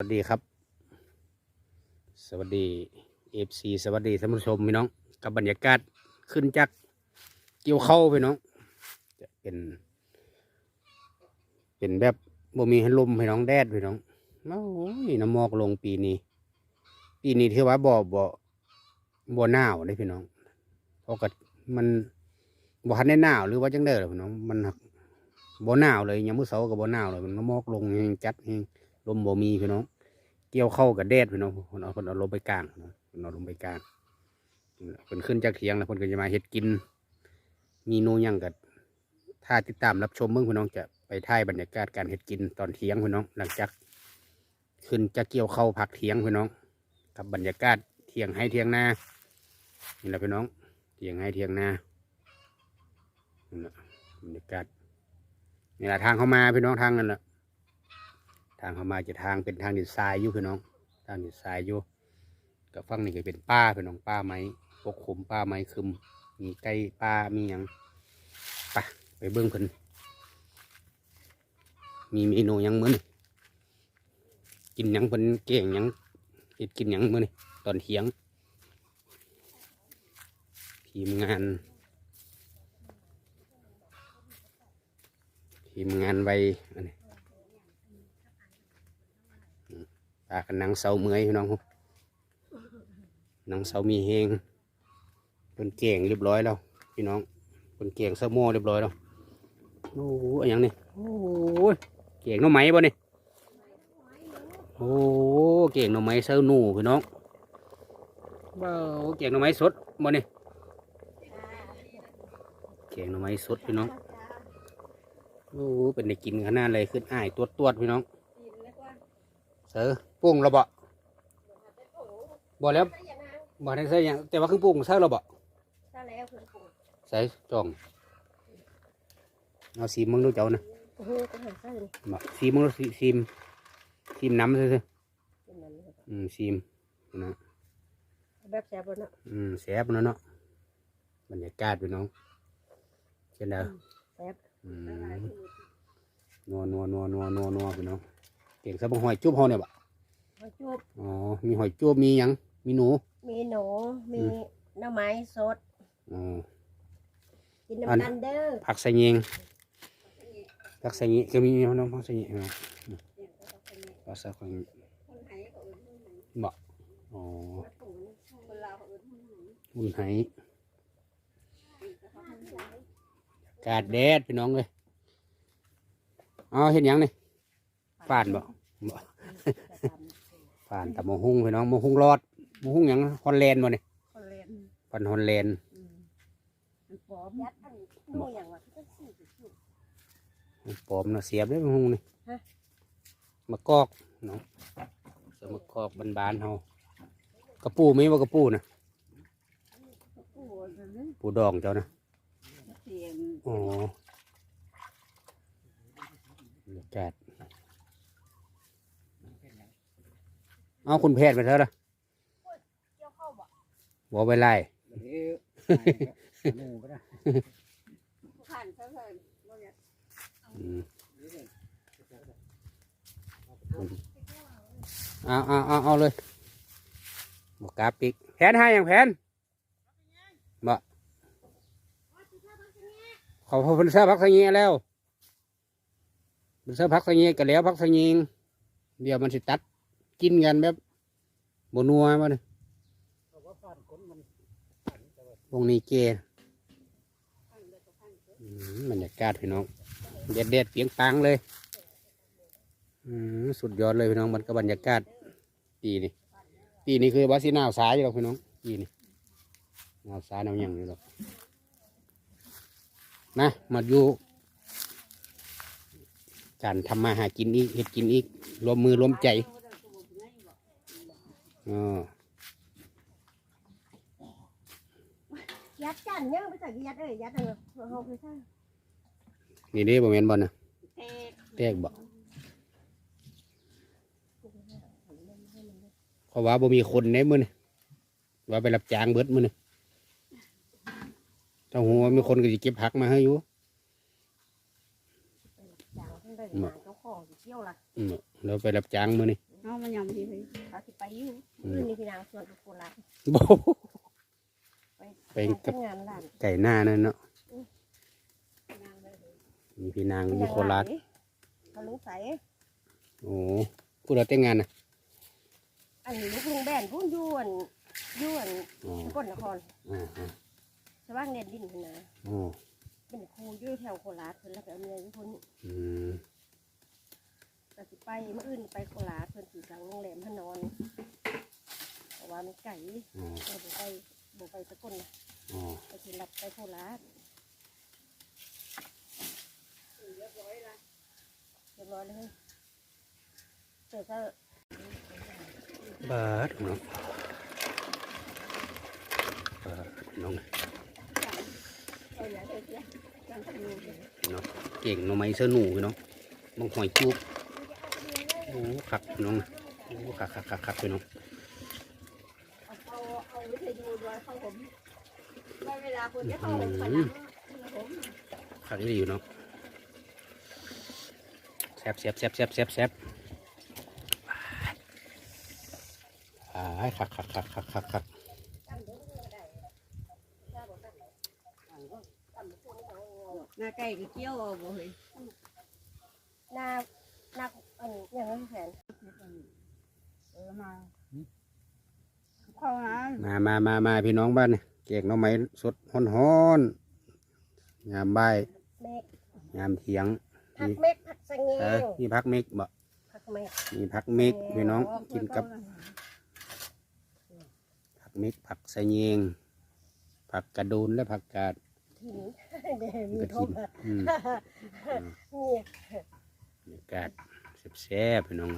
สวัสดีครับ สวัสดีเอฟซีสวัสดีท่านผู้ชมพี่น้อง กับบรรยากาศขึ้นจากเกี่ยวเข้าพี่น้อง จะเป็น เป็นแบบบ่มีให้ลมพี่น้องแดดพี่น้องโอ้ยน้ำมอกลงปีนี้ ปีนี้ที่ว่าบ่บ่บ่หนาวเลยพี่น้องเพราะกับมันบ่ทันได้หนาวหรือว่าจังเด้อล่ะพี่น้องมันหักบ่หนาวเลยยามมื้อเช้าก็บ่หนาวเลยมันน้ำมอกลงแฮงจัดแฮง ลมบ่มีพี่น้อง เกี่ยวเข้ากับแดดพี่น้องคนเอาคนเอาลมไปกลางพี่น้องคนเอาลมไปกลางเป็นขึ้นจากเถียงแล้วคนก็จะมาเฮ็ดกิน มีนูยังกับถ้าติดตามรับชมเมื่อพี่น้องจะไปถ่ายบรรยากาศการเฮ็ดกินตอนเทียงพี่น้อง หลังจากขึ้นจะเกี่ยวเข้าพักเทียงพี่น้อง กับบรรยากาศเทียงให้เทียงนานี่แหละพี่น้องเทียงให้เทียงนานี่แหละบรรยากาศนี่แหละทางเข้ามาพี่น้องทางนั่นแหละ ทางเข้ามาจะทางเป็นทางดินทรายอยู่พี่น้อง ทางดินทรายอยู่กับฝั่งนี้ก็เป็นป้าพี่น้องป้าไม้ปกคลุมป้าไม้คึม มีไก่ป้ามีหยังไปไปเบิ้องเพิ่นมีเมนูยังมื้อนี่กินยังเพิ่นเก่งยังเฮ็ดกินยังมื้อนี่ตอนเที่ยงทีมงานทีมงานไวอันนี้ ปลากันนังเสาเมื่อยพี่น้องครับนังเสามีเฮงเป็นเก่งเรียบร้อยแล้วพี่น้องเป็นเก่งเสาโม่เรียบร้อยแล้วโอ้โหอนอย่างนี้โอ้โหเก่งน้องไม้บ่นี่โอ้โหเก่งหน้องไม้เสาหนูพี่น้องว้าวเก่งหน้องไม้สดบ่นี่เก่งหน้องไม้สดพี่น้องโอ้เป็นได้กินขนาดเลยขึ้นอ้ายตัวตัวพี่น้องเสือ ปุ้งเราบ่บ่แล้วบ่ได้ใส่หยังแต่ว่าคือปุ้งใส่เราบ่ถ้าแล้วเพื่อนปลูกใส่จ่องเอาสีมึงดูเจ้านะโอ้โหก็หันใส่เลยบ่สีมึงดูสีสีมสีมน้ำซื่อเป็นนั้นเลยๆอืมสีมนะแบบแซ่บเลยเนาะอืมแซ่บเนาะเนาะบรรยากาศพี่น้องเช่นเด้อแซ่บอืมนัวนัวนัวนัวนัวนัวพี่น้องเก่งซะบ่หอยจุ๊บเฮาเนี่ยบ่ หอยจุบอ๋อ มีหอยจุ๊บมีหยัง มีหนู มีหนูมีหน่อไม้สด อ๋อ กินอัน น้ำกันเด้อผักใส่เงงผักใส่เงงก็มีน้องผักใส่เงงเนาะผักใส่ของบ่อ๋อหุ่นไหอากาศแดดพี่น้องเลยเอาเห็นหยังนี่ฝานบ่บ่ ฝานแต่มะฮุ่งพี่น้องมะฮุ่งรอดมะฮุ่งหยังฮอลแลนด์บ่นี่คนเล่นปันฮอลแลนด์มันปลอม ยัดอันนู่นอย่างว่าที่ต้องสี่สิบสี่ปลอมเนาะเสียบเลยมะฮุ่งนี่ฮะ มะกอกเนาะเสียมะกอกบานๆเฮากระปูไหมว่ากระปูนะโอ้โหนั่นปูดองเจ้านะเสียงอ๋อบรรยากาศ เอาคุณแพทย์ไปเถอะละเกี่ยวเข้าบ่บอกไปไล่ผ่านซะเอาเอาเอาเอาเลยบอกกาปิกแผนให้อย่างแผนบอกเขาพอเพิ่นเสื้อพักสงีแล้วเพิ่นเสื้อพักสงีกันแล้วพักสงีเดี๋ยวมันสิตัด กินกันแบบบนัวมาเนี่ยวงนี้เกอืมบรรยากาศพี่น้องเด็ดเด็ดๆเปียงปังเลยอืมสุดยอดเลยพี่น้องมันก็บรรยากาศปีนี้ปีนี้คือว่าสีหนาวสายอยู่หรอกพี่น้องปีนี้หนาวสายหนาวหยังอยู่หรอกนะมาอยู่การทำมาหากินอีกเห็ดกินอีกรวมมือรวมใจ อ๋อยัดจันเนี่ยไม่ใส่ยัดเอ้ยยัดเออเขาคือใช่นี่เด้บ่แม่นบ่นะเอ๊ะแตกบ่เขาว่าบ่มีคนในมือนี่ว่าไปรับจ้างเบิดมือนี่ถ้าหัวมีคนก็สิเก็บผักมาให้อยู่อย่างเพิ่นได้งานเจ้าของสิเที่ยวละอืมเราไปรับจ้างมือนี่ เอามันยำทีเลยเขาสิไปอยู่อื่นนี่พี่นางส่วนโคราชโบไปไปกับ ทำงานร้านไก่หน้านั่นเนาะนางเลยมีพี่นางอยู่โคราชเขาลุงใสโอ้พูดเราแต่งงานนะอันนี้ลูกลุงแบนพุ่นยวนยวนอ๋อสกลนครอ่าอ่าสว่างเด่นดินพุ่นนะอ๋อเป็นครูอยู่แถวโคราชเพิ่นแล้วก็เอาเมียอยู่พุ่นอืมก็ สิไปเมื่ออื่นไปโคราชเพิ่นสิสั่งโรงแรมให้นอนเพราะว่ามันไก่อ๋อเออบ่ไปบ่ไปสกลนะอ๋อไปสิรับไปโคราชเรียบร้อยละเรียบร้อยเลยเดี๋ยวก็บาดเนาะบาดน้องเอาอย่างเดียวเสียการทำนูนเนาะเก่งเน้องไม้เสื้อหนูพี่น้องบางหอยจุบ โอ้ขักพี่น้องโอ้ขักขักขักขักพี่น้องเอาเอาเอาวิทยุด้วยเขาผมไม่เวลาคุณจะเข้าผมขนาดผมขักนี่อยู่เนาะแซ่บแซ่บแซ่บแซ่บแซ่บแซ่บอ่าขักขักขักขักขักขักหน้าไก่ก็เกี้ยวเอาบ่เฮ้ยหน้าหน้าอันอย่างนั้นแขน เออมาเข้านะ มามามามาพี่น้องบ้านเนี่ยเก่งหน้องไม้สดฮ้อนฮ้อนๆยามบ่ายเมฆยามเถียงผักเมฆผักสะเงเออมีพักเมกบ่ผักเมฆมีพักเมกพี่น้องกินกับผักเมกผักสะเยงผักกระดูนและผักกาดหินเดี๋ยวมีกระทถิบนอะอืมเนี่ยบรรยากาศแซ่บๆพี่น้อง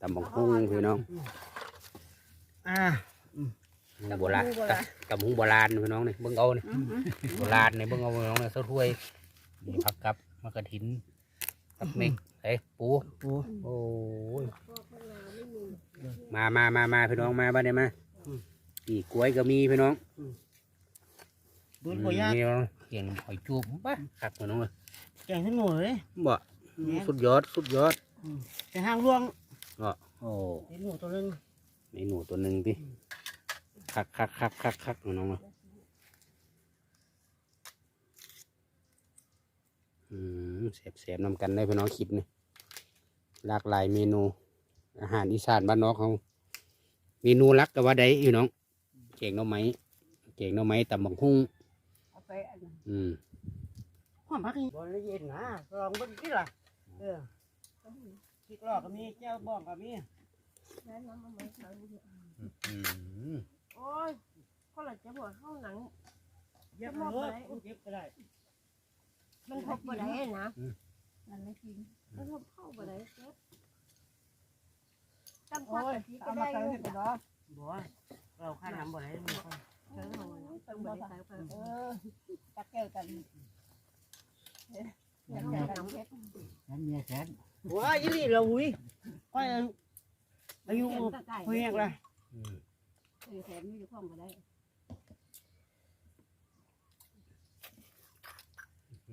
ตำบักหุ่งพี่น้อง อ่า โบราณตำตำบักหุ่งโบราณพี่น้องนี่เบิ่งเอานี่โบราณนี่เบิ่งเอาพี่น้องนี่เสื้อถ้วยมีผักกับมะกระถินผักเมกเอ้ยปูปูโอ้ยมามามามาพี่น้องมาบ้านนี้มาปีกล้วยก็มีพี่น้องดูดบ่ยากนี่เนาะเขียงหอยจูบปะขักพี่น้องเลยแกงขึ้นหนูเลยบ่สุดยอดสุดยอดแต่ห้างร่วงโอ้เห็นหนูตัวนึงเมนูตัวหนึ่งดิ คักคักคักคักคักพี่น้องเลยอืมเสียบเสียบนำกันได้พี่น้องคิดนี่หลากหลายเมนู อาหารอีสานบ้านนอกเขาเมนูรักแต่ว่าได้อยู่น้องเก่งหน้องไม้เก่งหน้องไม้ตำบักหุ่งเอาไปอันนั้นอืมความพักนี่บ่ได้เย็นนะลองเบิ่งที่ล่ะเออพริกลอกก็มีแก้วบ้องก็มี แล้วน้ำมันไม่ใช่อืม โอ้ยก็เลยจะบอกเข้าหนัง เย็บเลยเย็บก็ได้ มันทบไปได้นะมันไม่กินมันทบเข้าไปได้เซ็ตจำโอ้พักยกะทิเอาก็มาได้ใส่อยู่ให้ไปเนาะบ่เราข้าน้ำบ่ได้มันก็เออต้องบริษัทไปเออตะแก้วกันตะแก้วกันเพชรนั่นเมียแสนว้ายี่นี่เราหุยค่อยอายุเพียงละอืม เออแถมไม่อยู่ข้องก็ได้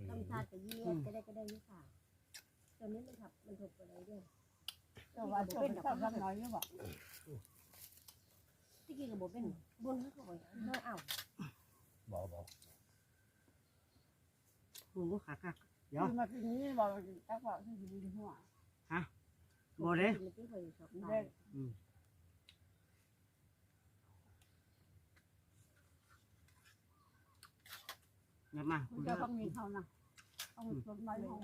จำชาติจะยี่ก็ได้ก็ได้ยี่ค่ะตอนนี้มันขับมันทบไปได้ด้วยแต่ว่าช่วงสักสักน้อยอยู่บ่ที่กินกับโบเป็นบนเขาบอกเนื้ออ้าวบ่บ่หนูขาคักเดี๋ยวมาทีนี้บอกตักบอกที่ดีหัวบ่ได้ มันจะเคยชอบเด็ได้ อย่ามาคุณเจ้าต้องมีเขานะต้องสดน้อยลง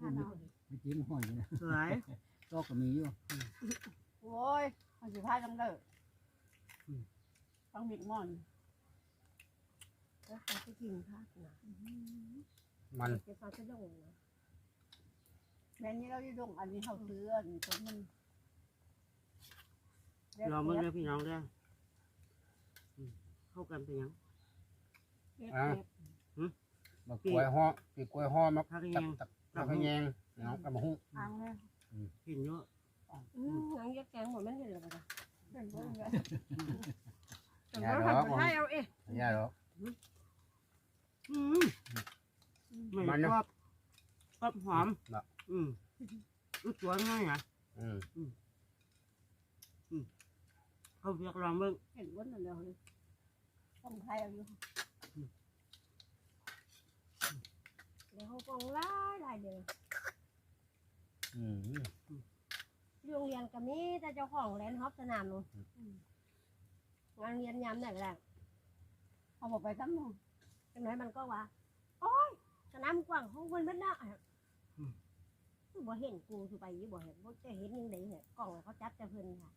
ห้าน้อยไม่จริงห้อยอยู่นะสวยก็ก็มีอยู่โอ้ยมันสิพายจังเด้อต้องมีหม้อนแล้วเขาจะกินข้าวนะมันจะเขาจะลงนะแม่นี้เราจะลงอันนี้เขาซื้ออันนี้ตัวมันรอมึงเด้อพี่น้องเด้อเข้ากันไปยังอะบั กกล้วยห่อปีกล้วยห่อมักพักตัยักง ตักตักให้แยงน้องตำบักหุ่งทางเนี่ยเห็นเยอะอืมหนังยักษ์แกงหมดไม่เห็นเลยปะเป็นเรื่องเลยแต่ว่าทำให้เอาเอ๊ะอย่าหรอกอืมไม่ชอบชอบหอม เนาะอืมรู้ตัวง่ายอะอืมเขาเรียกลองเบิ่งเห็นวันนั้นเดียวเลยต้องไทยเอาอยู่ เดี๋ยวเขากองล่าได้เดี๋ยวอืมโรงเรียนก็มีแต่เจ้าของแลนด์ฮอปสนามนู้นงานเรียนยามไหนก็ได้เอาบอกไปตั้งนู่นจังไหนมันก็ว่า โอ้ยสนามกว้างของเพิ่นเบิดนะบ่เห็นกูสิไปอยู่บ่เห็นบ่จะเห็นยังไงเนี่ยกล้องเขาจับแต่เพิ่นค่ะ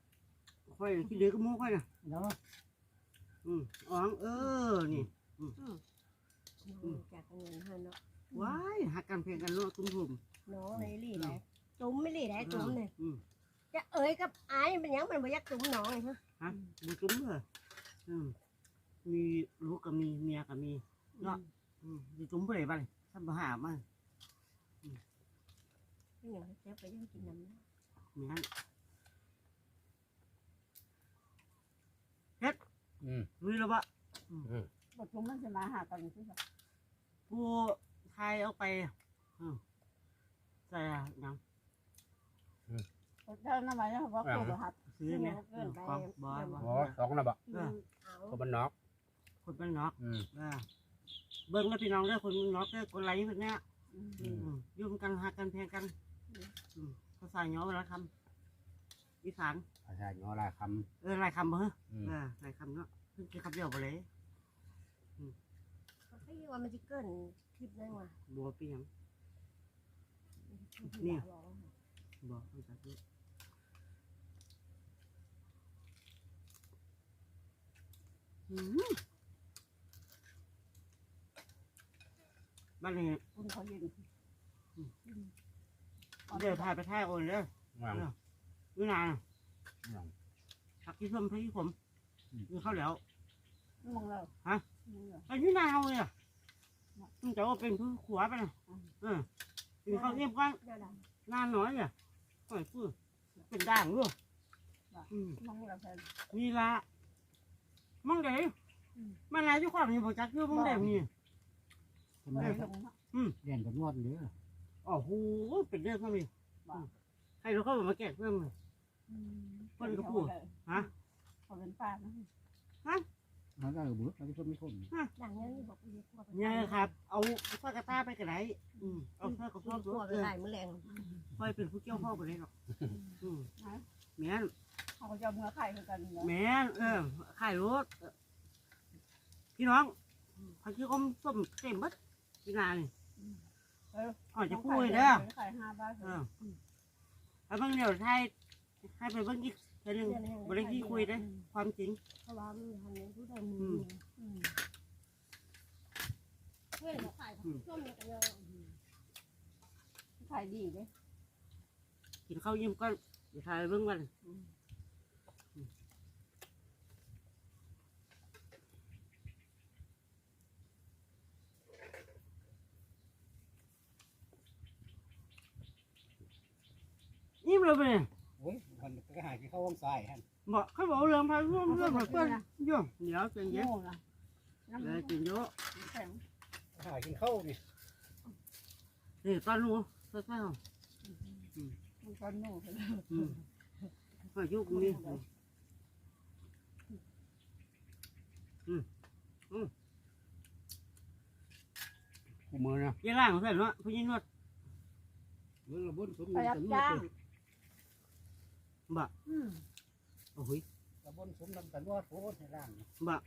ค่อยที่เหลือก็หมูค่อยนะเนาะอืมอ๋องเออนี่จากเงินให้เนาะ ว้ายหักกันเพลงกันเนาะตุ้มทุ่มน้องเลยลี่ได้จุ้มไม่ลี่ได้จุ้มเนี่ยอืมจะเอ๋ยกับอายเป็นหยังมันบ่อยากจุ้มน้องเลยฮะฮะบุจุ้มเลยอืมมีลูกก็มีเมียก็มีเนาะอืมบุจุ้มไปไหนบ้างทำมาหามาพี่หนูเจ๊ไปยังกินน้ำนะเมียนอืมมีแล้วปะบทจุ่มมันจะมาหากันใช่ไหมผู้ ไทยเอาไปอืมใส่อะหยังเจ้าหน้ามันเขาบอกตัวหัดซื้อเนี่ยเออของบอยบอ๋ออยสองนะบ่เอาคนบ้านนอก คนเป็นน็อกอืมเออเบิ้งแล้วพี่น้องเด้อคนเป็นน็อกเด้อคนไรคนเนี้ยอืมอืมยุ่งกันหักกันแพงกันอืมภาษาเหนียวละคำอีสานภาษาหยอลายคเออหลายคำบ่เหรอำอืมเออหลายคำเนาะเพิ่งจะคำเดียวบ่เลยพี่ว่ามันจะเกินค ลิปได้ว่ะบัวปีหยังนี่บัวภาษาที่อืมบ้านนี้คุณเขายินเดี๋ยวถ่ายไปถ่ายโอนเด้อวางนี่นานวางผักที่ส้มผักที่ผมมีข้าวแล้วมองเราไอ้นี่นานเอาเลยอะ มันจะว่าเป็นผู้ขวาไปนะเออมีข้าวเรียบก้อนเดี๋ยวนะนานน้อยอะก่อยฟื้เป็นด่างด้วยอืมมองเราแทนนี่ละมังเด๋มันอะไรที่ความมีบอกจักอยู่มังเด๋นี่ทำไมไปลงเรียนกับนวดเด้อโอ้โหเป็นเรื่องเขามีให้เราเข้ามาแกะเพิ่มเลยเขาเป็นป้านะ มันก็เบิดมันก็คนไม่คนหลังนี้บอกพี่กลัวเนี่ยครับ เอาข้อกระต้าไปกระไรอืมเอาข้อกระกลัต้าวกลัวไปเออได้มื้อแรงค่อยเป็นผู้เกี่ยวข้องไปเลยหรอกอืมแม่นเขาจะเมื่อไข่กันเนาะแม่นเออขายรถพี่น้องพันที่อมส้มเต็มเบัดพี่นานี่อ่อนจะพูดเด้อไข่ห้าบาทเออแล้วบางเดี๋ยวไทยให้ไปเบิ่งอีก เทื่อหนึงบ่ได้ที่คุยเด้อความจริงเพราะว่ามันทำนี้ผู้ใดมือเพื่อนเขาขายส้มเนี่ยกันเยอะไข่ดีเลยกินข้าวยิ้มก่อนเดี๋ยวถ่ายเบิ่งกันยิ้มเลยไปเลยโอ้ย มันก็หาที่เข้าห้องทรายฮะบอกเขาบอกเรื่องพาเรื่องเรื่องแบบเพื่อนโย่เดี๋ยวเจนเย็นโง่ละน้ำเลยกินเยอะแข็งหากินข้าวนี่นี่ตอนนู้นเศร้ามันก้อนโง่เลยๆอืมก็ยุกนี่คู่มือนะยี่ล่างเพื่อนเนาะพี่ยินวดเมื่อเราบนสมไปรับจ้าง บ่อืมโอ้ยเราบนสมนำกันว่าโพสในร่างบ่อ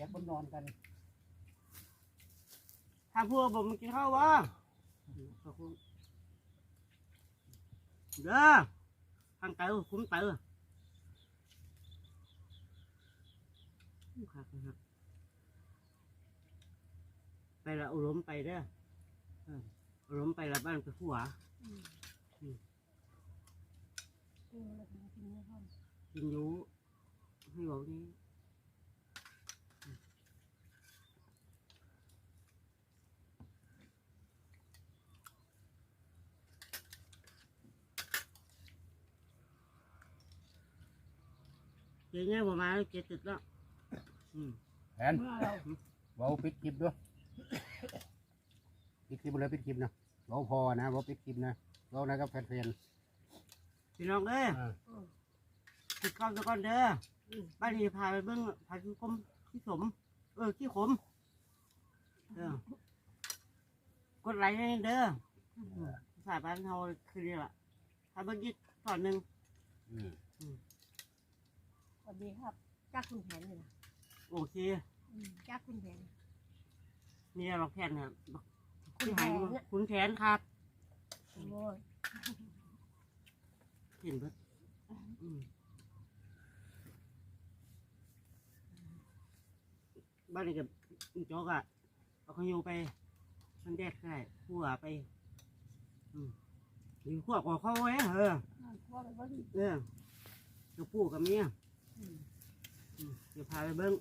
ยากบนนอนกันถ้าพวกผมมากินข้าววะเด้อทางเต๋อคุ้มเต๋อครับครับไปละอุรมไปเด้อเอออุรมไปละบ้านไปขัว กินอยูให้บอกนี้เจ๊เนี่ยผมมาแล้วเจ๊ติดแล้วอืมแผนเมื่อเราเบาปิดคลิปด้วยปิดคลิปเลยปิดคลิปนะเบาพอนะเบาปิดคลิปนะเบานะครับแฟน พี่น้องเอ้ยๆอ่ากินข้าวซะก่อนเด้ออบ้านนี้พาไปเบิ่งพาขี้คมขี้สม เออขี้ขมเออกดไลค์ให้เด้ออืมสายบ้านเราคือนี่ล่ะพาเบิ่งอีกตอนหนึ่งอืมสวัสดีครับจากคุณแผนนี่ล่ะโอเคจากคุณแผนนี่หรอกแทนครับคุที่ณแผหายนน่ะคุณแขนครับโอ้ย เห็นเบิดอืมบ้านนี้กับจอกอะเอาขยูไปมันแดดก็ได้ขั่วไปอืมหรือขั่วกว่าเขาไว้เออ พ่อไปว่าเออกับปู่กับเมียอืมเดี๋ยวพาไปเบิ้ง